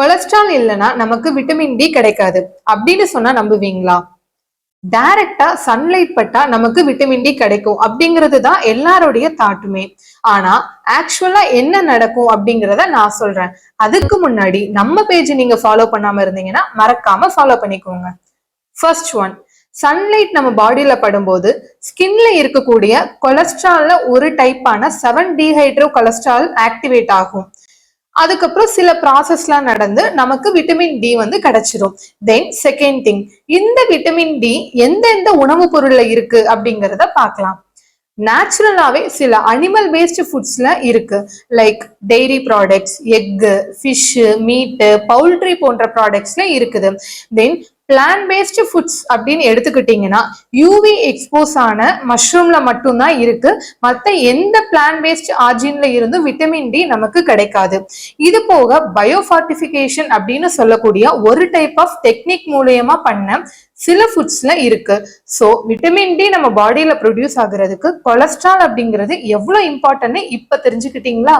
Cholesterol இல்லைன்னா நமக்கு vitamin D கிடைக்காது. அப்படின்னு சொன்னா நம்புவீங்களா? டைரக்டா சன்லைட் பட்டா நமக்கு விட்டமின் டி கிடைக்கும். அப்படிங்கிறது தான் எல்லாருடைய தாட்டுமே. ஆனா ஆக்சுவலா என்ன நடக்கும் அப்படிங்கிறத நான் சொல்றேன். அதுக்கு முன்னாடி நம்ம பேஜ் நீங்க ஃபாலோ பண்ணாம இருந்தீங்கன்னா மறக்காம ஃபாலோ பண்ணிக்கோங்க. ஃபர்ஸ்ட் ஒன் சன்லைட் நம்ம பாடியில படும்போது ஸ்கின்ல இருக்கக்கூடிய கொலஸ்ட்ரால்ல ஒரு டைப்பான செவன் டீஹைட்ரோ கொலஸ்ட்ரால் ஆக்டிவேட் ஆகும். அதுக்கப்புறம் சில ப்ராசஸ்லாம் நடந்து நமக்கு விட்டமின் டி வந்து கிடைச்சிரும். தென் செகண்ட் திங் இந்த விட்டமின் டி எந்தெந்த உணவுப் பொருள்ல இருக்கு அப்படிங்கிறத பார்க்கலாம். நேச்சுரலாவே சில அனிமல் பேஸ்டு ஃபுட்ஸ்ல இருக்கு. Like dairy products egg fish meat poultry போன்ற ப்ராடக்ட்ஸ்ல இருக்குது. தென் பிளான் பேஸ்டு ஃபுட்ஸ் அப்படின்னு எடுத்துக்கிட்டிங்கன்னா யூவி எக்ஸ்போஸ் ஆன மஷ்ரூம்ல மட்டும்தான் இருக்கு. மற்ற எந்த பிளான் பேஸ்ட் ஆர்ஜின்ல இருந்தும் விட்டமின் டி நமக்கு கிடைக்காது. இது போக பயோஃபார்டிஃபிகேஷன் அப்படின்னு சொல்லக்கூடிய ஒரு டைப் ஆஃப் டெக்னிக் மூலியமா பண்ண சில ஃபுட்ஸ்ல இருக்கு. ஸோ விட்டமின் டி நம்ம பாடியில ப்ரொடியூஸ் ஆகுறதுக்கு கொலஸ்ட்ரால் அப்படிங்கிறது எவ்வளோ இம்பார்ட்டன்ட்னு இப்போ தெரிஞ்சுக்கிட்டீங்களா?